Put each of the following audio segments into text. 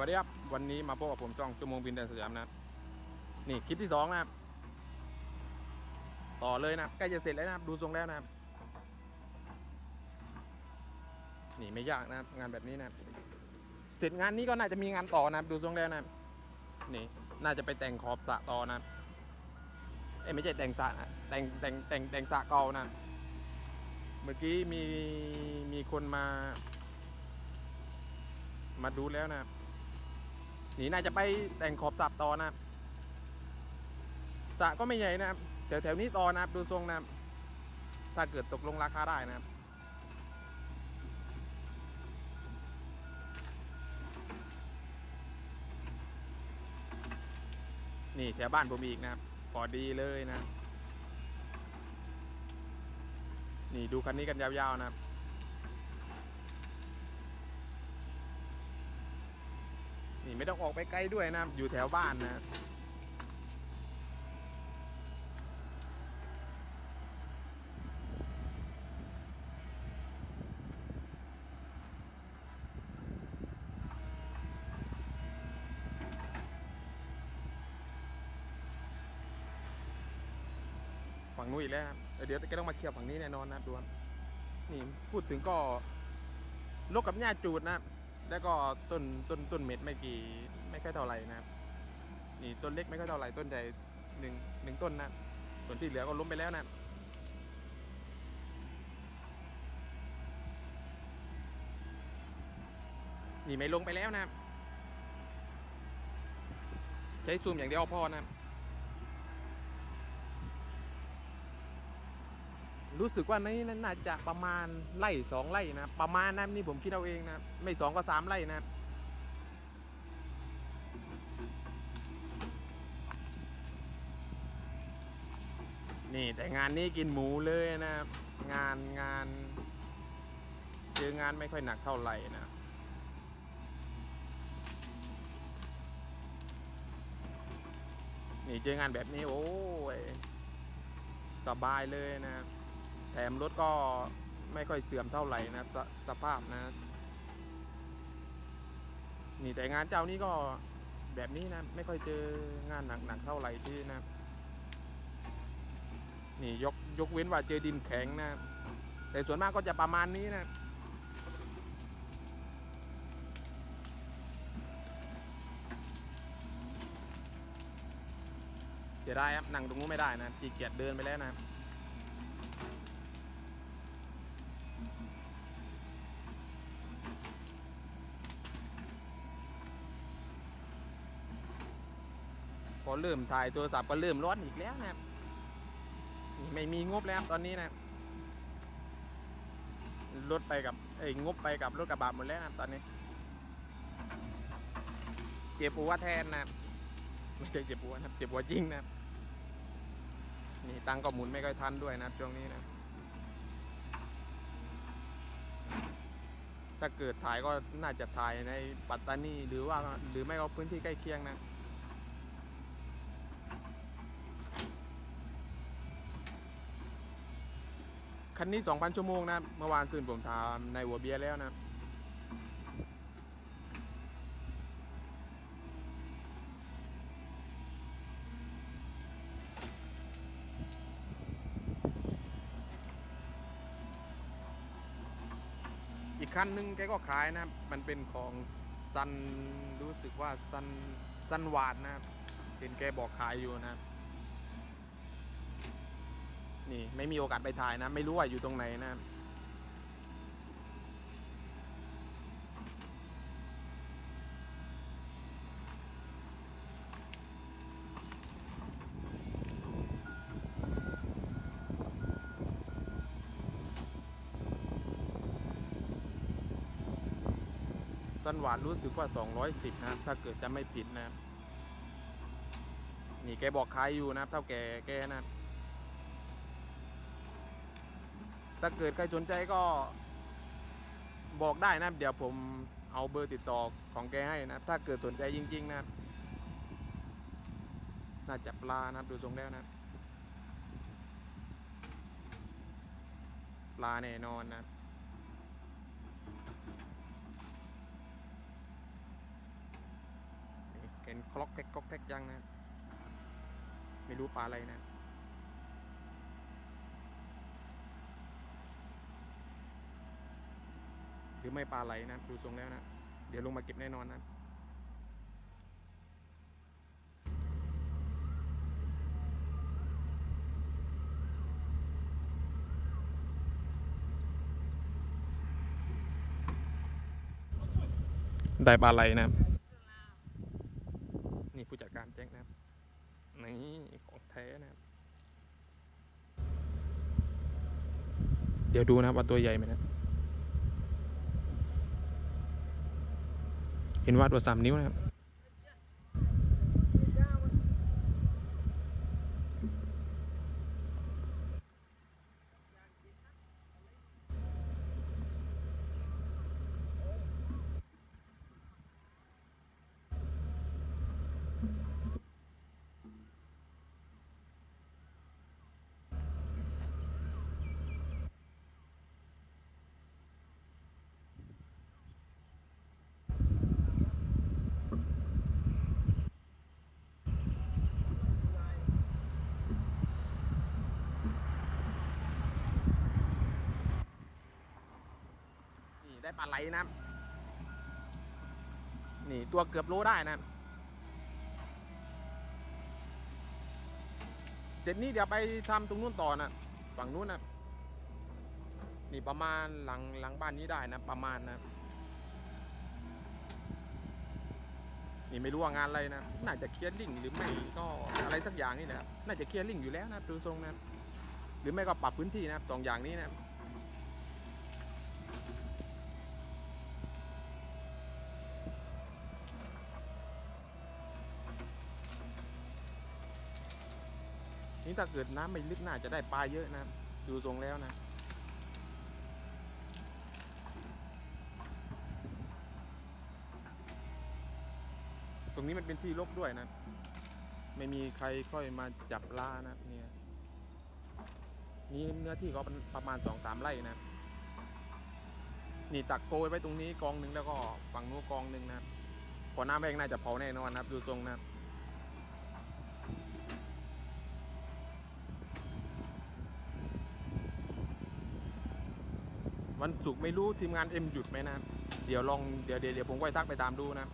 วัสดีครับ วันนี้มาพบกับผมจ้องชั่วโมงบินแดนสยามนะ นี่คลิปที่สองนะครับ ต่อเลยนะใกล้จะเสร็จแล้วนะครับ ดูทรงแล้วนะครับ นี่ไม่ยากนะครับ งานแบบนี้นะครับ เสร็จงานนี้ก็น่าจะมีงานต่อนะครับ ดูทรงแล้วนะครับ นี่น่าจะไปแต่งขอบสระต่อนะครับเอ้ไม่ใช่แต่งสระนะแต่งแต่งแต่งแต่งสระเก่านะ เมื่อกี้มีมีคนมามาดูแล้วนะครับ นี่น่าจะไปแต่งขอบสับต่อนะครับสระก็ไม่ใหญ่นะครับแถวแถวๆนี้ต่อนะครับดูทรงนะครับถ้าเกิดตกลงราคาได้นะครับนี่แถวบ้านผมอีกนะครับพอดีเลยนะ นี่ดูคันนี้กันยาวๆนะครับ นี่ไม่ต้องออกไปไกลด้วยนะ อยู่แถวบ้านนะฝั่งนู้นอีกแล้วครับเดี๋ยวแกต้องมาเคลียร์ฝั่งนี้แน่นอนนะครับดูครับนี่พูดถึงก็ลกกับหญ้าจูดนะครับ แล้วก็ต้นต้นต้นเม็ดไม่กี่ไม่ค่อยเท่าไหร่นะครับ นี่ต้นเล็กไม่ค่อยเท่าไหร่ต้นใหญ่หนึ่งหนึ่งต้นนะ ส่วนที่เหลือก็ล้มไปแล้วนะนี่ไม่ลงไปแล้วนะ ใช้ซูมอย่างเดียวพอนะ รู้สึกว่านี่น่าจะประมาณไร่สองไร่นะประมาณนั้นนี่ผมคิดเอาเองนะไม่สองก็สามไร่นะนี่แต่งานนี้กินหมูเลยนะงานงานเจองานไม่ค่อยหนักเท่าไหร่นะนี่เจองานแบบนี้โอ้ยสบายเลยนะครับ แถมรถก็ไม่ค่อยเสื่อมเท่าไหร่นะสสภาพนะ นี่แต่งานเจ้านี้ก็แบบนี้นะ ไม่ค่อยเจองานหนักๆเท่าไหร่ที่นะ นี่ยกยกเว้นว่าเจอดินแข็งนะ แต่ส่วนมากก็จะประมาณนี้นะเสียดายครับนั่งตรงนู้นไม่ได้นะจีเกียจเดินไปแล้วนะครับ พอ เริ่มถ่ายโทรศัพท์ก็เริ่มร้อนอีกแล้วนะครับไม่มีงบแล้วตอนนี้นะรถไปกับเอ้งบไปกับรถกระบะหมดแล้วนะตอนนี้เจ็บหัวแทนนะไม่ใช่เจ็บหัวนะเจ็บหัวจริงนะนี่ตังก็หมุนไม่ค่อยทันด้วยนะครับช่วงนี้นะถ้าเกิดถ่ายก็น่าจะถ่ายในปัตตานีหรือว่าหรือไม่ก็พื้นที่ใกล้เคียงนะ คันนี้ 2,000 ชั่วโมงนะเมื่อวานซื้อผมถามในหัวเบียร์แล้วนะอีกคันหนึงแกก็ขายนะ มันเป็นของซันรู้สึกว่าซันซันวาดนะเห็นแกบอกขายอยู่นะครับ นี่ไม่มีโอกาสไปถ่ายนะ ไม่รู้ว่าอยู่ตรงไหนนะสันหวานรู้สึกว่า 210 นะ ถ้าเกิดจะไม่ผิดนะ นี่แกบอกขายอยู่นะเท่าแกแกนะ ถ้าเกิดใครสนใจก็บอกได้นะเดี๋ยวผมเอาเบอร์ติดต่อของแกให้นะถ้าเกิดสนใจจริง ๆ นะน่าจะปลานะครับดูทรงแล้วนะปลาแน่นอนนะคล็อกแท็กคล็อกแท็กยังนะ ไม่รู้ปลาอะไรนะ หรือไม่ปลาไหลนะดูทรงแล้วนะ เดี๋ยวลงมาเก็บแน่นอนนะได้ปลาไหลนะนี่ผู้จัดการแจ้งนะนี่ของแท้นะเดี๋ยวดูนะว่าตัวใหญ่ไหมนะ เห็นว่าตัวสามนิ้วนะครับ นี่ ได้ปลาไหลนะนี่ตัวเกือบโลได้นะเสร็จนี้เดี๋ยวไปทำตรงนู้นต่อนะฝั่งนู้นนะนี่ประมาณหลังหลังบ้านนี้ได้นะประมาณนะนี่ไม่รู้ว่างานอะไรนะ น่าจะเคลียร์ลิงหรือไม่ก็อะไรสักอย่างนี่แหละครับ น่าจะเคลียร์ลิงอยู่แล้วนะดูทรงนะ หรือไม่ก็ปรับพื้นที่นะครับสองอย่างนี้นะ นี่ถ้าเกิดน้ำไม่ลึกน่าจะได้ปลาเยอะนะดูทรงแล้วนะตรงนี้มันเป็นที่รกด้วยนะ ไม่มีใครค่อยมาจับปลานะเนี่ยนี่เนื้อที่เขาประมาณสองสามไร่นะ นี่ตักโกยไว้ตรงนี้กองหนึ่งแล้วก็ฝั่งนู้นกองหนึ่งนะพอน้ำแห้งน่าจะเผาแน่นอนนะครับ ดูทรงนะครับ วันศุกร์ไม่รู้ทีมงานเอ็มหยุดไหมนะเดี๋ยวลองเดี๋ยวเดี๋ยวเดี๋ยวผมก็ไปทักไปตามดูนะ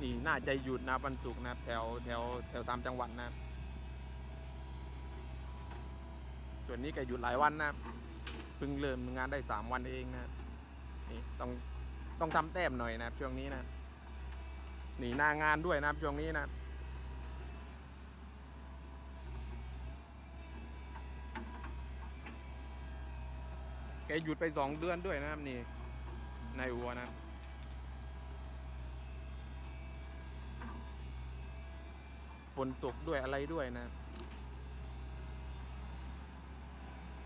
นี่น่าจะหยุดนะวันศุกร์นะแถวแถวแถวสามจังหวัดนะ ส่วนนี้ก็หยุดหลายวันนะเพิ่งเริ่มงานได้สามวันเองนะนี่ต้องต้องทำแต้มหน่อยนะช่วงนี้นะนี่หน้างานด้วยนะช่วงนี้นะครับ แกหยุดไปสองเดือนด้วยนะครับนี่นายอัวนะฝนตกด้วยอะไรด้วยนะ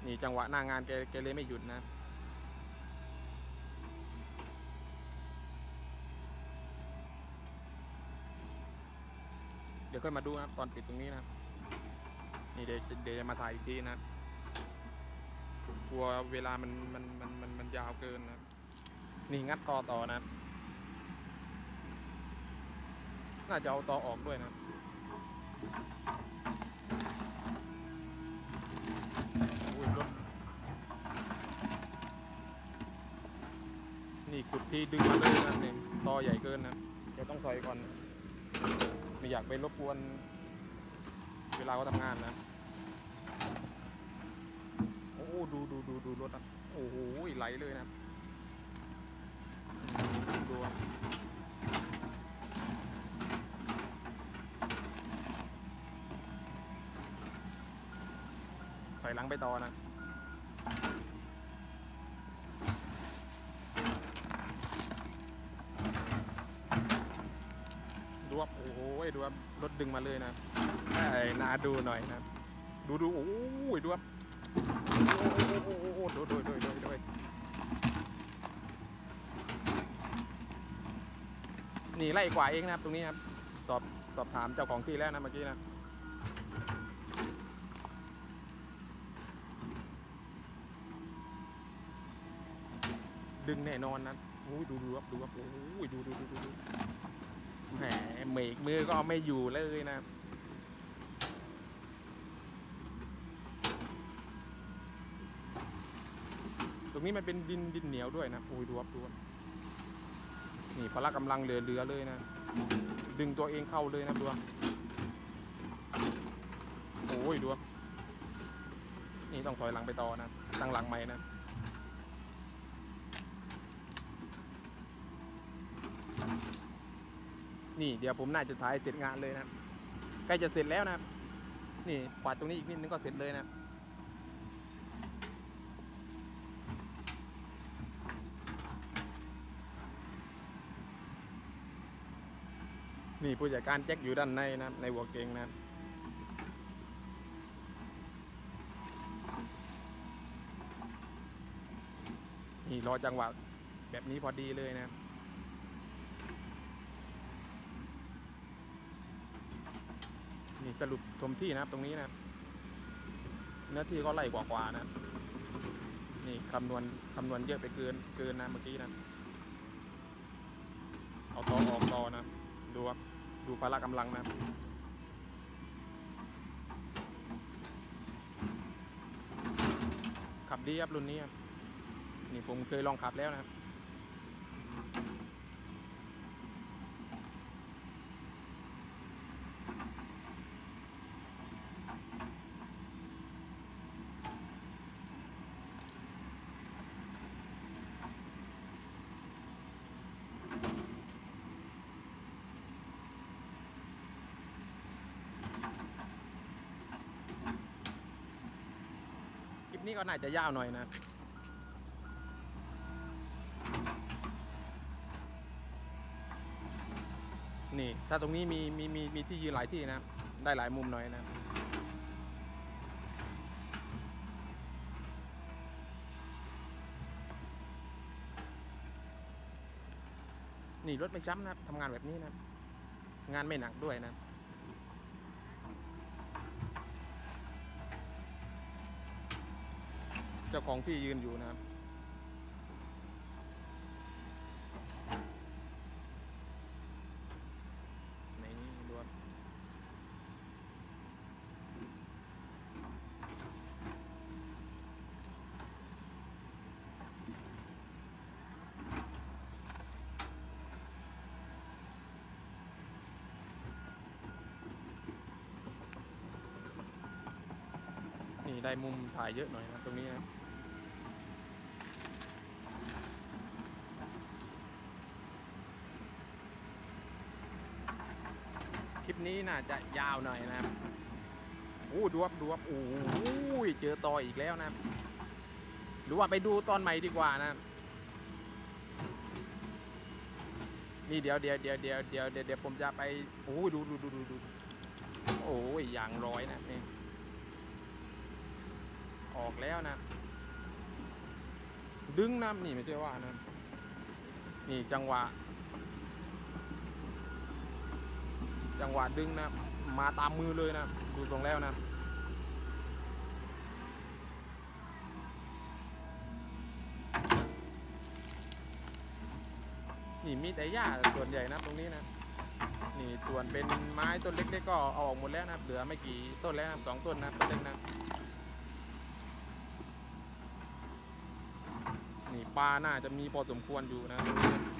นี่จังหวะหน้างานแกแกเลยไม่หยุดนะเดี๋ยวค่อยมาดูนะครับตอนปิดตรงนี้นะ นี่เดี๋ยวเดี๋ยวจะมาถ่ายอีกทีนะครับ กลัวเวลามันมันมันมันมันยาวเกินนะนี่งัดต่อต่อนะ น่าจะเอาต่อออกด้วยนะอุ้ยรถนี่ขุดที่ดึงมาเลยนะครับนี่ต่อใหญ่เกินนะเดี๋ยวต้องถอยก่อน ไม่อยากไปรบกวน เวลาเขาทำงานนะ ดูดูดูดูรถอะโอ้โหไหลเลยนะดูอะถอยหลังไปต่อนะดูครับโอ้โหดูครับรถดึงมาเลยนะไอ้นาดูหน่อยนะ ดูดูโอ้ยดูครับ โอ้โหโดยโดยโดยโดยโดยนี่ไล่กว่าเองนะครับ ตรงนี้ครับ สอบสอบถามเจ้าของที่แล้วนะเมื่อกี้นะดึงแน่นอนนะโอ้ยดูดูครับดูครับโอ้ยดูดูดูดูแหมเมกมือก็ไม่อยู่เลยนะครับ รงนี้มันเป็นดินดินเหนียวด้วยนะโอ้ยดูครับดูครับนี่พละกำลังเหลือเหลือเลยนะ ดึงตัวเองเข้าเลยนะดูโอ้ยดูครับนี่ต้องถอยหลังไปต่อนะตั้งหลังใหม่นะนี่เดี๋ยวผมน่าจะถ่ายเสร็จงานเลยนะใกล้จะเสร็จแล้วนะนี่กวาดตรงนี้อีกนิดนึงก็เสร็จเลยนะ นี่ผู้จัดการแจ็คอยู่ด้านในนะครับ ในหัวเก่งนะครับนี่รอจังหวะแบบนี้พอดีเลยนะครับนี่สรุปทมที่นะครับตรงนี้นะครับเนื้อที่ก็ไล่กว่าๆนะครับนี่คำนวณคำนวณเยอะไปเกินเกินนะเมื่อกี้นะเอาตอออกตอนะ ครับดูพละกำลังนะขับดีครับรุ่นนี้ครับนี่ผมเคยลองขับแล้วนะครับ นี้ก็น่าจะยาวหน่อยนะ นี่ ถ้าตรงนี้มีมีมีมีที่ยืนหลายที่นะ ได้หลายมุมหน่อยนะนี่รถไม่ช้ำนะทำงานแบบนี้นะ งานไม่หนักด้วยนะ เจ้าของที่ยืนอยู่นะครับในนี้ด้วยนี่ได้มุมถ่ายเยอะหน่อยนะตรงนี้นะ คลิป นี้น่าจะยาวหน่อยนะครับโอ้ดูครับดูครับโอ้ยเจอต่ออีกแล้วนะครับหรือว่าไปดูตอนใหม่ดีกว่านะ นี่เดี๋ยวเดี๋ยวเดี๋ยวเดี๋ยวเดี๋ยวเดี๋ยวผมจะไปโอ้ยดูดูดูดูดูโอ้ยอย่างร้อยนะนี่ออกแล้วนะ ดึงนะนี่ไม่ใช่ว่านะ นี่จังหวะ จังหวะดึงนะมาตามมือเลยนะดูตรงแล้วนะนี่มีแต่หญ้าส่วนใหญ่นะตรงนี้นะนี่ส่วนเป็นไม้ต้นเล็กๆก็เอาออกหมดแล้วนะเหลือไม่กี่ต้นแล้วนะสองต้นนะต้นเล็กนะนี่ปลาน่าจะมีพอสมควรอยู่นะตรงนี้นะ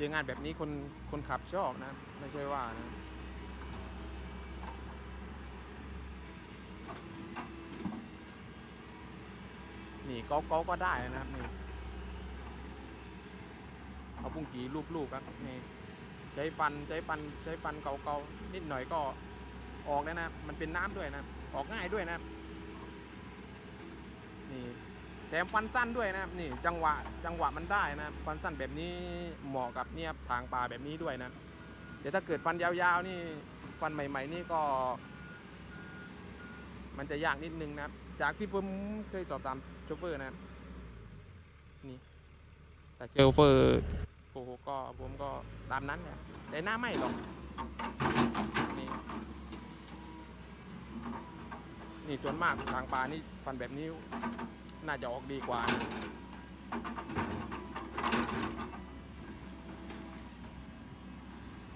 จองานแบบนี้คนคนขับชอบนะ ไม่ใช่ว่านะนี่เกาเกาก็ได้นะครับนี่เอาปุ้งกีลูกๆครับนี่ใช้ฟันใช้ฟันใช้ฟันเกาเกาๆนิดหน่อยก็ออกแล้วนะ มันเป็นน้ำด้วยนะ ออกง่ายด้วยนะ นี่ แถมฟันสั้นด้วยนะครับนี่จังหวะจังหวะมันได้นะครับฟันสั้นแบบนี้เหมาะกับเนี่ยทางปลาแบบนี้ด้วยนะเดี๋ยวถ้าเกิดฟันยาวๆนี่ฟันใหม่ ๆ นี่ก็ มันจะยากนิดนึงนะครับจากที่ผมเคยสอบถามโชเฟอร์นะครับนี่แต่โชเฟอร์โอ้โหก็ผมก็ตามนั้นแหละแต่หน้าไม่หรอกนี่นี่ส่วนมากทางปลานี่ฟันแบบนี้ น่าจะออกดีกว่านะ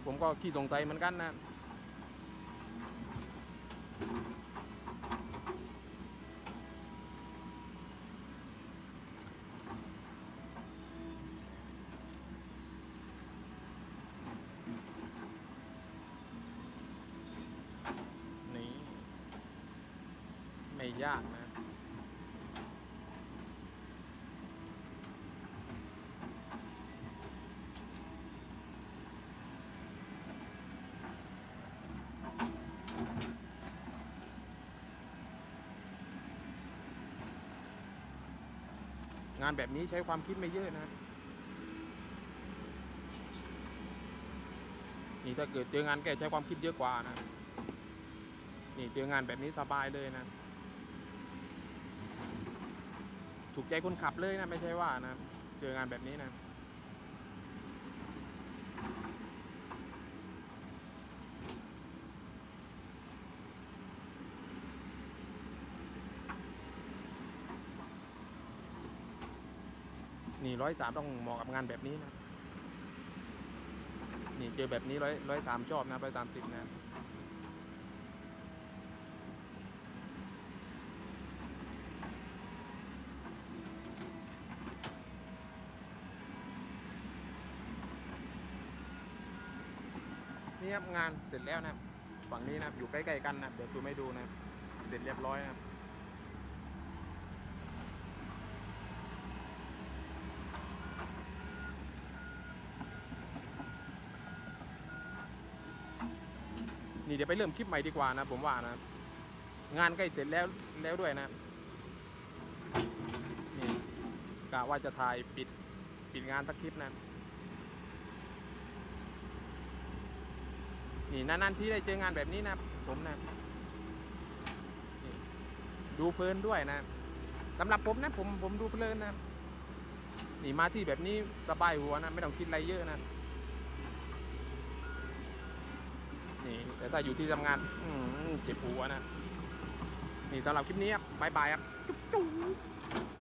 ผมก็ขี้สงสัยเหมือนกันนะ นี่ ไม่ยากนะ งานแบบนี้ใช้ความคิดไม่เยอะนะ นี่ถ้าเกิดเจองานแกใช้ความคิดเยอะกว่านะ นี่เจองานแบบนี้สบายเลยนะ ถูกใจคนขับเลยนะ ไม่ใช่ว่านะ เจองานแบบนี้นะ นี่ร้อยสามต้องเหมาะกับงานแบบนี้นะ นี่เจอแบบนี้ร้อยร้อยสามชอบนะร้อยสามสิบนะนี่ครับงานเสร็จแล้วนะฝั่งนี้นะอยู่ใกล้ๆกันนะเดี๋ยวซูมให้ดูนะเสร็จเรียบร้อยนะ นี่เดี๋ยวไปเริ่มคลิปใหม่ดีกว่านะผมว่านะ งานใกล้เสร็จแล้วแล้วด้วยนะนี่กะว่าจะถ่ายปิดปิดงานสักคลิปนะนี่นานๆที่ได้เจองานแบบนี้นะผมนะนดูเพลินด้วยนะสำหรับผมนะผมผมดูเพลินนะนี่มาที่แบบนี้สบายหัวนะ ไม่ต้องคิดอะไรเยอะนะ นี่แต่ถ้าอยู่ที่ทำงานอืมเจ็บหัวนะ นี่สำหรับคลิปนี้ครับบายบายครับจุ๊บจุ๊บ